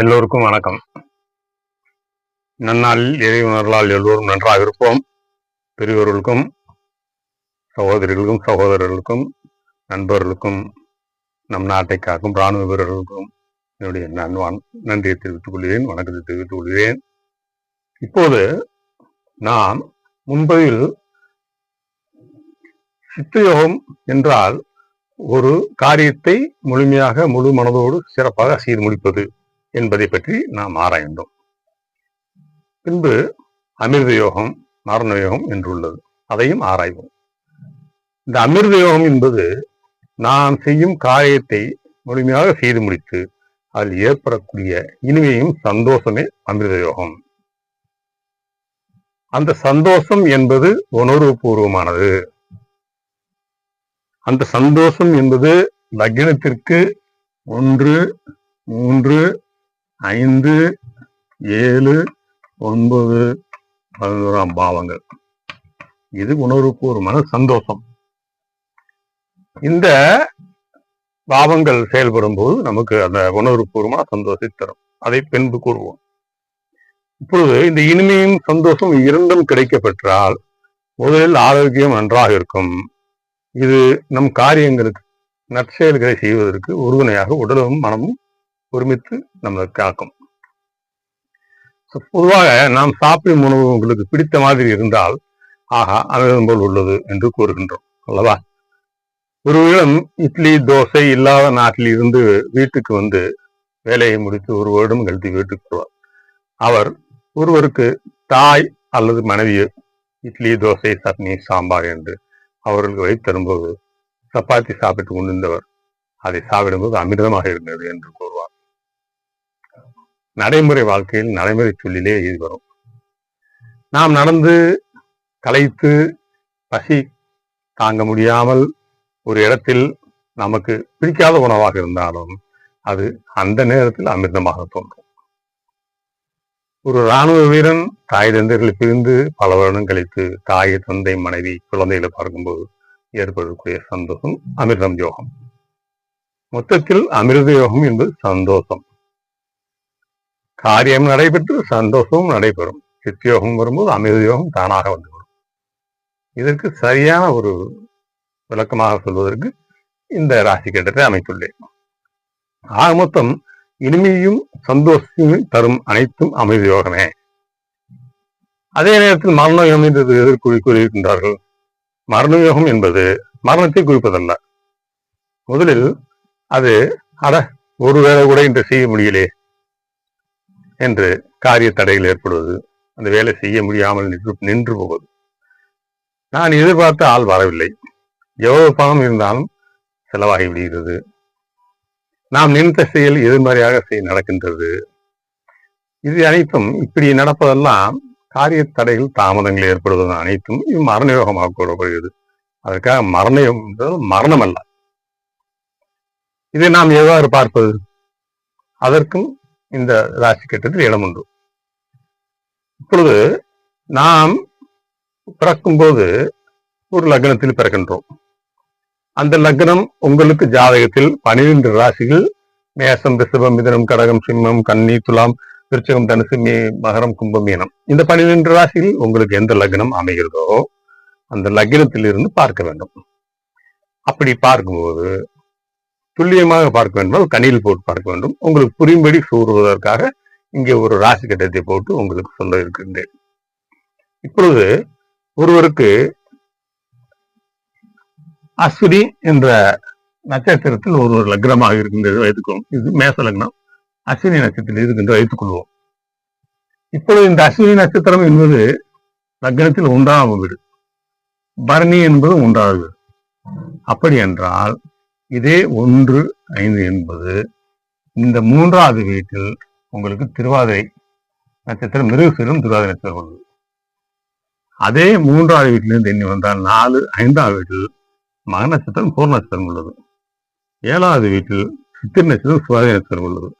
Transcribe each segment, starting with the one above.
எல்லோருக்கும் வணக்கம். நன்னாளில் இறைவனர்களால் எல்லோரும் நன்றாக இருப்போம். பெரியவர்களுக்கும் சகோதரிகளுக்கும் சகோதரர்களுக்கும் நண்பர்களுக்கும் நம் நாட்டை காக்கும் இராணுவ வீரர்களுக்கும் என்னுடைய நன்வான் நன்றியை தெரிவித்துக் கொள்கிறேன் வணக்கத்தை தெரிவித்துக் கொள்கிறேன். இப்போது நாம் முன்பதில் சித்தயோகம் என்றால் ஒரு காரியத்தை முழுமையாக முழு மனதோடு சிறப்பாக செய்து முடிப்பது. என்பதை பற்றி நாம் ஆராய்ந்தோம். பின்பு அமிர்த யோகம் மரண யோகம் என்றுள்ளது. அதையும் ஆராய்வோம். இந்த அமிர்த யோகம் என்பது நாம் செய்யும் காரியத்தை முழுமையாக செய்து முடித்து அதில் ஏற்படக்கூடிய இனிமையும் சந்தோஷமே அமிர்த யோகம். அந்த சந்தோஷம் என்பது உணர்வு பூர்வமானது அந்த சந்தோஷம் என்பது லக்னத்திற்கு ஒன்று மூன்று ஐந்து ஏழு ஒன்பது பதினோராம் பாவங்கள். இது உணர்வுபூர்வமான சந்தோஷம். இந்த பாவங்கள் செயல்படும் போது நமக்கு அந்த உணர்வுபூர்வமான சந்தோஷத்தை தரும். அதை பின்பு கூறுவோம். இப்பொழுது இந்த இனிமையும் சந்தோஷம் இரண்டும் கிடைக்கப்பெற்றால் முதலில் ஆரோக்கியம் நன்றாக இருக்கும். இது நம் காரியங்களுக்கு நற்செயல்களை செய்வதற்கு உறுதுணையாக உடலும் மனமும் ஒருமித்து நம்மளை காக்கும். பொதுவாக நாம் சாப்பிடும் உணவு உங்களுக்கு பிடித்த மாதிரி இருந்தால் ஆஹா அமிர்தம் போல் உள்ளது என்று கூறுகின்றோம். அல்லவா? ஒருவரிடம் இட்லி தோசை இல்லாத நாட்டில் இருந்து வீட்டுக்கு வந்து வேலையை முடித்து ஒரு வருடம் கழித்து வீட்டுக்கு வருவார் அவர் ஒருவருக்கு தாய் அல்லது மனைவி இட்லி தோசை சட்னி சாம்பார் என்று அவர்களுக்கு வைத்து தரும்போது சப்பாத்தி சாப்பிட்டு கொண்டிருந்தவர் அதை சாப்பிடும்போது அமிர்தமாக இருந்தது என்று நடைமுறை வாழ்க்கையில் நடைமுறை சொல்லிலே இது வரும். நாம் நடந்து களைத்து பசி தாங்க முடியாமல் ஒரு இடத்தில் நமக்கு பிடிக்காத உணவாக இருந்தாலும் அது அந்த நேரத்தில் அமிர்தமாக தோன்றும். ஒரு இராணுவ வீரன் தாய் தந்தைகளை பிரிந்து பல வருடம் கழித்து தாய் தந்தை மனைவி குழந்தைகளை பார்க்கும்போது ஏற்படக்கூடிய சந்தோஷம் அமிர்தம் யோகம். மொத்தத்தில் அமிர்த யோகம் என்பது சந்தோஷம். காரியம் நடைபெற்று சந்தோஷமும் நடைபெறும். சித்தியோகம் வரும்போது அமைதியோகம் தானாக வந்துவிடும். இதற்கு சரியான ஒரு விளக்கமாக சொல்வதற்கு இந்த ராசி கட்டத்தை அமைத்துள்ளேன். ஆக மொத்தம் இனிமையும் சந்தோஷமும் தரும் அனைத்தும் அமைதி யோகமே அதே நேரத்தில் மரண யோகம் என்று எதிர்குறி கூறியிருக்கின்றார்கள்? மரண யோகம் என்பது மரணத்தை குறிப்பதல்ல. முதலில் அது அட ஒரு வேலை கூட இன்று செய்ய முடியலே. என்று காரிய தடைகள் ஏற்படுவது அந்த வேலை செய்ய முடியாமல் நின்று நின்று போவது. நான் எதிர்பார்த்த ஆள் வரவில்லை. எவ்வளவு பணம் இருந்தாலும் செலவாகி விடுகிறது. நாம் நினைத்த செயல் எதிர்மறையாக செய்ய நடக்கின்றது. இது அனைத்தும் இப்படி நடப்பதெல்லாம் காரிய தடைகள் தாமதங்கள் ஏற்படுவது அனைத்தும். இது மரண யோகமாக கூறப்படுகிறது. அதற்காக மரண யோகம் என்பது மரணம் அல்ல இதை நாம் எவ்வாறு பார்ப்பது? அதற்கும் இந்த ராசி கட்டத்தில் இடம் உண்டு. இப்பொழுது நாம் பிறக்கும்போது ஒரு லக்னத்தில் பிறக்கின்றோம். அந்த லக்னம் உங்களுக்கு ஜாதகத்தில் பனிரெண்டு ராசிகள் மேசம் ரிஷபம் மிதனம் கடகம் சிம்மம் கன்னி துலாம் விருச்சகம் தனுசு மீ மகரம் கும்பம் மீனம். இந்த பனிரெண்டு ராசியில் உங்களுக்கு எந்த லக்னம் அமைகிறதோ அந்த லக்னத்தில் இருந்து பார்க்க வேண்டும். அப்படி பார்க்கும்போது துல்லியமாக பார்க்க வேண்டும். கணியில் போட்டு பார்க்க வேண்டும். உங்களுக்கு புரியும்படி கூறுவதற்காக இங்கே ஒரு ராசி கட்டத்தை போட்டு உங்களுக்கு சொல்ல இருக்கின்றேன். இப்பொழுது ஒருவருக்கு அஸ்வினி என்ற நட்சத்திரத்தில் ஒரு ஒரு லக்னமாக இருக்கின்றது வைத்துக்கொள்வோம் இது மேச லக்னம். அஸ்வினி நட்சத்திரம் இருக்கின்ற வைத்துக் கொள்வோம் இப்பொழுது இந்த அஸ்வினி நட்சத்திரம் என்பது லக்னத்தில் ஒன்றாம் வீடு. பரணி என்பது ஒன்றாவது வீடு. அப்படி என்றால் இதே ஒன்று ஐந்து என்பது இந்த மூன்றாவது வீட்டில் உங்களுக்கு திருவாதிரை நட்சத்திரம் மிருகசீரம் திருவாதிரை நட்சத்திரம் உள்ளது. அதே மூன்றாவது வீட்டிலிருந்து எண்ணி வந்தால் நாலு ஐந்தாவது வீட்டில் மக நட்சத்திரம் பூர் நட்சத்திரம் உள்ளது. ஏழாவது வீட்டில் சித்திர நட்சத்திரம் சுவாதி நட்சத்திரம் உள்ளது.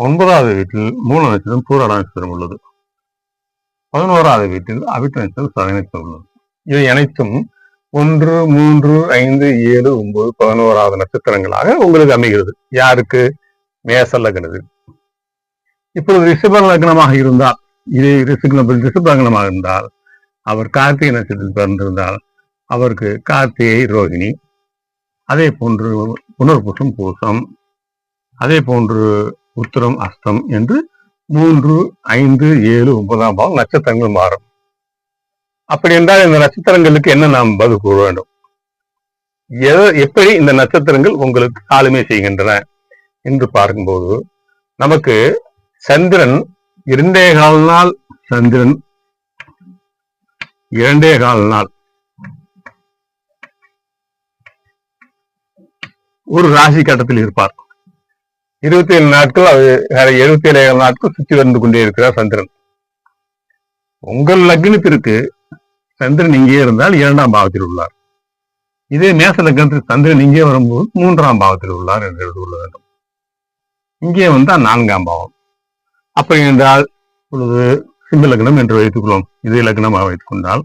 ஒன்பதாவது வீட்டில் மூல நட்சத்திரம் பூராட நட்சத்திரம் உள்ளது. பதினோராவது வீட்டில் அவிட்ட நட்சத்திரம் சுவாதி நட்சத்திரம் உள்ளது. இவை அனைத்தும் ஒன்று மூன்று ஐந்து ஏழு ஒன்பது பதினோராவது நட்சத்திரங்களாக உங்களுக்கு அமைகிறது. யாருக்கு? மேச லக்னது இப்பொழுது ரிஷப லக்னமாக இருந்தால் இதே ரிஷப ரிஷப லக்னமாக இருந்தால் அவர் கார்த்திகை நட்சத்திரத்தில் பிறந்திருந்தால் அவருக்கு கார்த்திகை ரோகிணி அதே போன்று புனர்பூசம் பூசம் அதே போன்று உத்திரம் அஸ்தம் என்று மூன்று ஐந்து ஏழு ஒன்பதாம் பாவம் நட்சத்திரங்கள் மாறும். அப்படி என்றால் இந்த நட்சத்திரங்களுக்கு என்ன நாம் பதில் கூற வேண்டும்? எப்படி இந்த நட்சத்திரங்கள் உங்களுக்கு ஆளுமை செய்கின்றன என்று பார்க்கும்போது நமக்கு சந்திரன் இரண்டே கால் நாள் சந்திரன் இரண்டே கால் நாள். ஒரு ராசி கட்டத்தில் இருப்பார். இருபத்தி ஏழு நாட்கள் அது எழுபத்தி ஏழு நாட்கள் சுற்றி வந்து கொண்டே இருக்கிறார் சந்திரன். உங்கள் லக்னத்திற்கு சந்திரன் இங்கே இருந்தால் இரண்டாம் பாவத்தில் உள்ளார். இதே மேச லக்னத்தில் சந்திரன் இங்கே வரும்போது மூன்றாம் பாவத்தில் உள்ளார் என்று எழுதி வேண்டும். இங்கே வந்தால் நான்காம் பாவம். அப்படி என்றால் இப்பொழுது சிம்ம லக்னம் என்று வைத்துக் கொள்வோம் இதே லக்னமாக வைத்துக் கொண்டால்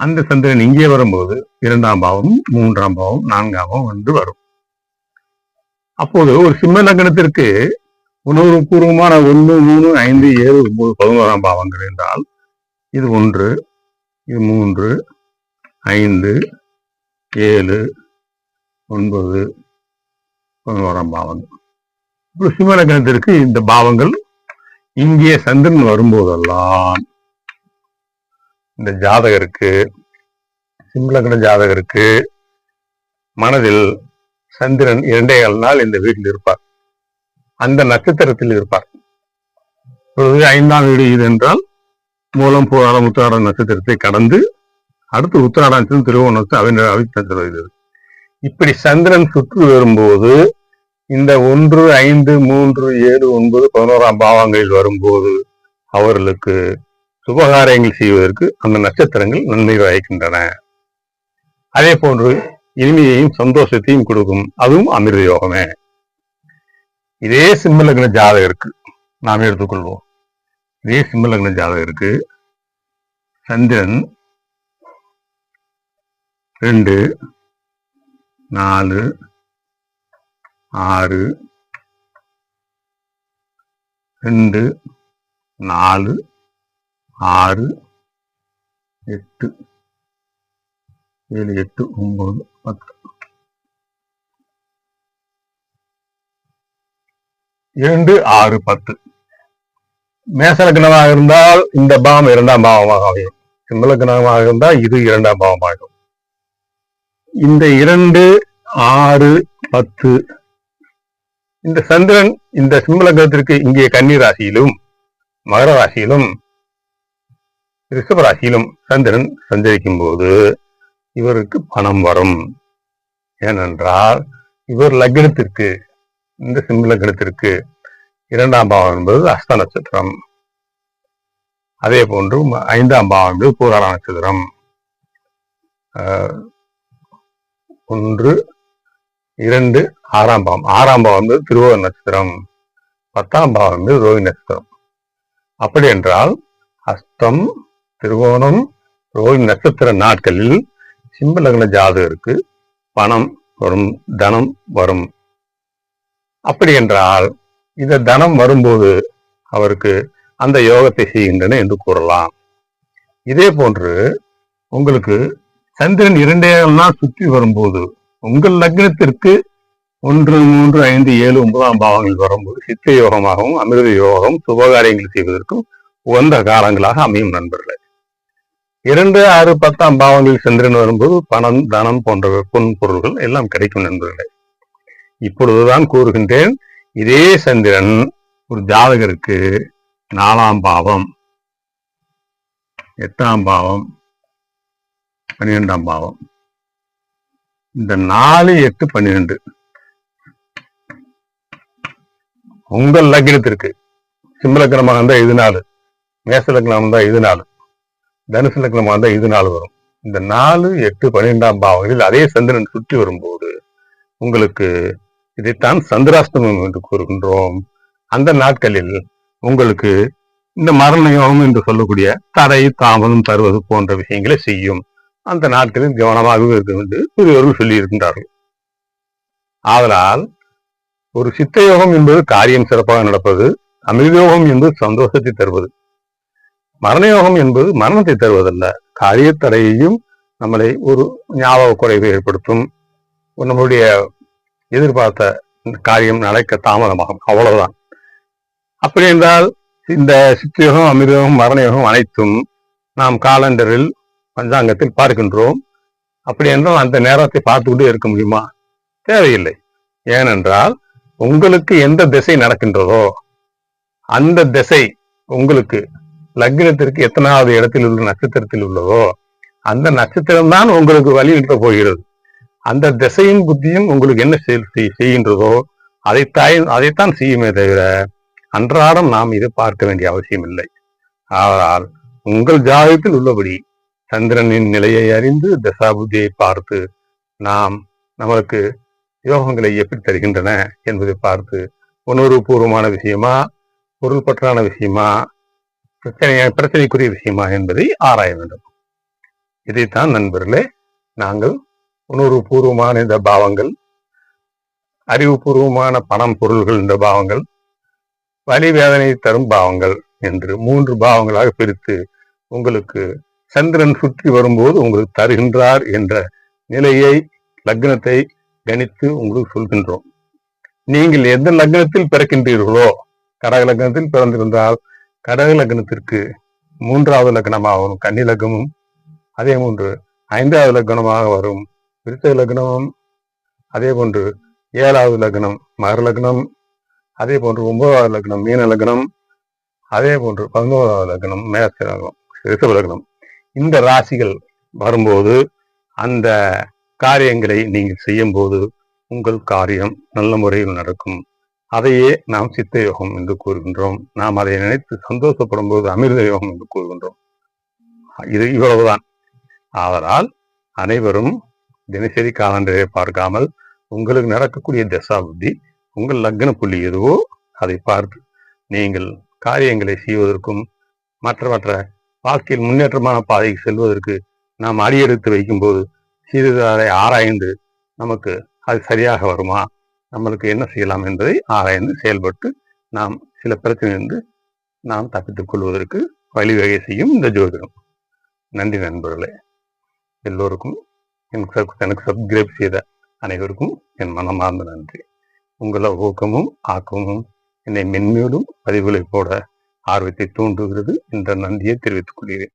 அந்த சந்திரன் இங்கே வரும்போது இரண்டாம் பாவம் மூன்றாம் பாவம் நான்காம் பாவம் என்று வரும். அப்போது ஒரு சிம்ம லக்னத்திற்கு உணர்வுபூர்வமான ஒன்று மூணு ஐந்து ஏழு ஒன்பது பதினோராம் பாவங்கள் என்றால் இது ஒன்று. இது மூன்று ஐந்து ஏழு ஒன்பது பதினோராம் பாவங்கள் ஒரு சிம்மலக்கணத்திற்கு இந்த பாவங்கள் இங்கே சந்திரன் வரும்போதெல்லாம் இந்த ஜாதகருக்கு சிம்மலக்கண ஜாதகருக்கு மனதில் சந்திரன் இரண்டே கால் நாள் இந்த வீட்டில் இருப்பார். அந்த நட்சத்திரத்தில் இருப்பார். ஐந்தாம் வீடு இது என்றால் மூலம் போராடம் உத்திராடம் நட்சத்திரத்தை கடந்து அடுத்து உத்திராடம் நட்சத்திரம் திருவோணத்து அவை அவிநட்சத்திரம் இப்படி சந்திரன் சுற்று வரும்போது இந்த ஒன்று ஐந்து மூன்று ஏழு ஒன்பது பதினோராம் பாவங்களில் வரும்போது அவர்களுக்கு சுபகாரியங்கள் செய்வதற்கு அந்த நட்சத்திரங்கள் நன்மை வகிக்கின்றன. அதே போன்று இனிமையையும் சந்தோஷத்தையும் கொடுக்கும். அதுவும் அமிர்த யோகமே. இதே சிம்மலக்ன ஜாதகருக்கு நாம் எடுத்துக்கொள்வோம். இதே சிம்மலக்ன இருக்கு. சந்திரன் ரெண்டு நாலு ஆறு ரெண்டு நாலு ஆறு எட்டு. ஏழு எட்டு ஒம்பது பத்து. இரண்டு ஆறு பத்து. மேசலக்கணமாக இருந்தால் இந்த பாவம் இரண்டாம் பாவமாக அமையும். சிம்மலக்கணமாக இருந்தால் இது இரண்டாம் பாவமாகும். இந்த இரண்டு ஆறு பத்து இந்த சந்திரன் இந்த சிம்மலக்கணத்திற்கு இங்கே கன்னி ராசியிலும் மகர ராசியிலும் ரிஷப ராசியிலும் சந்திரன் சஞ்சரிக்கும் போது இவருக்கு பணம் வரும். ஏனென்றால் இவர் லக்னத்திற்கு இந்த சிம்ம லக்னத்திற்கு இரண்டாம் பாவம் என்பது அஸ்த நட்சத்திரம். அதே போன்று ஐந்தாம் பாவம் என்பது பூராட நட்சத்திரம். ஒன்று இரண்டு ஆறாம் பாவம். ஆறாம் பாவம் என்பது திருவோக நட்சத்திரம். பத்தாம் பாவம் என்பது ரோஹி நட்சத்திரம். அப்படி என்றால் அஸ்தம் திருவோணம் ரோஹி நட்சத்திர நாட்களில் சிம்ம லக்ன ஜாதகருக்கு பணம் வரும் தனம் வரும். அப்படி என்றால் இந்த தனம் வரும்போது அவருக்கு அந்த யோகத்தை செய்கின்றன என்று கூறலாம். இதே போன்று உங்களுக்கு சந்திரன் இரண்டே நாள் சுற்றி வரும்போது உங்கள் லக்னத்திற்கு ஒன்று மூன்று ஐந்து ஏழு ஒன்பதாம் பாவங்கள் வரும்போது சித்த யோகமாகவும் அமிர்த யோகம் சுபகாரியங்கள் செய்வதற்கும் உகந்த காலங்களாக அமையும் நண்பர்களே. இரண்டு ஆறு பத்தாம் பாவங்களில் சந்திரன் வரும்போது பணம் தனம் போன்ற பொன் பொருள்கள் எல்லாம் கிடைக்கும் நண்பர்களே. இப்பொழுதுதான் கூறுகின்றேன் இதே சந்திரன் ஒரு ஜாதகருக்கு நாலாம் பாவம் எட்டாம் பாவம் பன்னிரெண்டாம் பாவம். இந்த நாலு எட்டு பன்னிரெண்டு. உங்கள் லக்னத்திற்கு சிம்ம லக்னமாக இது நாலு மேச லக்னமாக இருந்தால் இது நாலு தனுசு லக்னமாக இருந்தால் இது நாலு வரும். இந்த நாலு எட்டு பன்னிரெண்டாம் பாவங்களில் அதே சந்திரன் சுற்றி வரும்போது உங்களுக்கு இதைத்தான் சந்திராஷ்டமம் என்று கூறுகின்றோம். அந்த நாட்களில் உங்களுக்கு இந்த மரண யோகம் என்று சொல்லக்கூடிய தடை தாமதம் தருவது போன்ற விஷயங்களை செய்யும். அந்த நாட்களில் கவனமாகவே இருக்க என்று பெரியவர்கள் சொல்லி இருக்கின்றார்கள் ஆதலால் ஒரு சித்த யோகம் என்பது காரியம் சிறப்பாக நடப்பது அமிர்தயோகம் என்பது சந்தோஷத்தை தருவது. மரணயோகம் என்பது மரணத்தை தருவதல்ல. காரியத்தடையையும் நம்மளை ஒரு ஞாபக குறைவை ஏற்படுத்தும். நம்மளுடைய எதிர்பார்த்த காரியம் நடக்க தாமதமாகும். அவ்வளவுதான். அப்படி என்றால் இந்த சித்தியோகம் அமிர்தகம் மரணயோகம் அனைத்தும் நாம் காலண்டரில் பஞ்சாங்கத்தில் பார்க்கின்றோம். அப்படி என்றால் அந்த நேரத்தை பார்த்துக்கிட்டே இருக்க முடியுமா? தேவையில்லை. ஏனென்றால் உங்களுக்கு எந்த திசை நடக்கின்றதோ அந்த திசை உங்களுக்கு லக்னத்திற்கு எத்தனாவது இடத்தில் உள்ள நட்சத்திரத்தில் உள்ளதோ அந்த நட்சத்திரம்தான் உங்களுக்கு வழி நிற்க போகிறது. அந்த திசையும் புத்தியும் உங்களுக்கு என்ன செய்கின்றதோ அதைத்தாய் அதைத்தான் செய்யுமே தவிர அன்றாடம் நாம் இதை பார்க்க வேண்டிய அவசியம் இல்லை. ஆனால் உங்கள் ஜாதகத்தில் உள்ளபடி சந்திரனின் நிலையை அறிந்து தசாபுத்தியை பார்த்து நாம் நம்மளுக்கு யோகங்களை எப்படி தருகின்றன என்பதை பார்த்து உணர்வுபூர்வமான விஷயமா பொருள் பற்றான விஷயமா பிரச்சனை பிரச்சனைக்குரிய விஷயமா என்பதை ஆராய வேண்டும். இதைத்தான் நண்பர்களே நாங்கள் உணர்வுபூர்வமான இந்த பாவங்கள் அறிவுபூர்வமான பணம் பொருள்கள் இந்த பாவங்கள் வலி வேதனை தரும் பாவங்கள் என்று மூன்று பாவங்களாக பிரித்து உங்களுக்கு சந்திரன் சுற்றி வரும்போது உங்களுக்கு தருகின்றார் என்ற நிலையை லக்னத்தை கணித்து உங்களுக்கு சொல்கின்றோம். நீங்கள் எந்த லக்னத்தில் பிறக்கின்றீர்களோ கடக லக்னத்தில் பிறந்திருந்தால் கடக லக்னத்திற்கு மூன்றாவது லக்னமாக வரும் கன்னி லக்னமும் அதே போன்று ஐந்தாவது லக்னமாக வரும். விருத்த லக்னமும் அதே போன்று ஏழாவது லக்னம் மகர லக்னம் அதே போன்று ஒன்பதாவது லக்னம் மீன லக்னம் அதே போன்று பதினோராவது லக்னம் மேச லக்னம் ரிஷப லக்னம். இந்த ராசிகள் வரும்போது அந்த காரியங்களை நீங்கள் செய்யும் போது உங்கள் காரியம் நல்ல முறையில் நடக்கும். அதையே நாம் சித்த யோகம் என்று கூறுகின்றோம். நாம் அதை நினைத்து சந்தோஷப்படும் போது அமிர்த யோகம் என்று கூறுகின்றோம். இது இவ்வளவுதான். ஆதலால் அனைவரும் தினசரி காலண்டரை பார்க்காமல் உங்களுக்கு நடக்கக்கூடிய தசா புத்தி உங்கள் லக்ன புள்ளி எதுவோ அதை பார்த்து நீங்கள் காரியங்களை செய்வதற்கும் மற்ற மற்ற வாழ்க்கையில் முன்னேற்றமான பாதைக்கு செல்வதற்கு நாம் அடியெடுத்து வைக்கும்போது சிறிது அதை ஆராய்ந்து நமக்கு அது சரியாக வருமா? நம்மளுக்கு என்ன செய்யலாம் என்பதை ஆராய்ந்து செயல்பட்டு நாம் சில பிரச்சனையிலிருந்து நாம் தப்பித்துக் கொள்வதற்கு வழிவகை செய்யும் இந்த ஜோதிடம். நன்றி நண்பர்களே. எல்லோருக்கும் எனக்கு எனக்கு சப்ஸ்கிரைப் செய்த அனைவருக்கும் என் மனமார்ந்த நன்றி. உங்கள ஊக்கமும் ஆக்கமும் என்னை மென்மேலும் பதிவுகளை போட ஆர்வத்தை தூண்டுகிறது என்ற நன்றியை தெரிவித்துக் கொள்கிறேன்.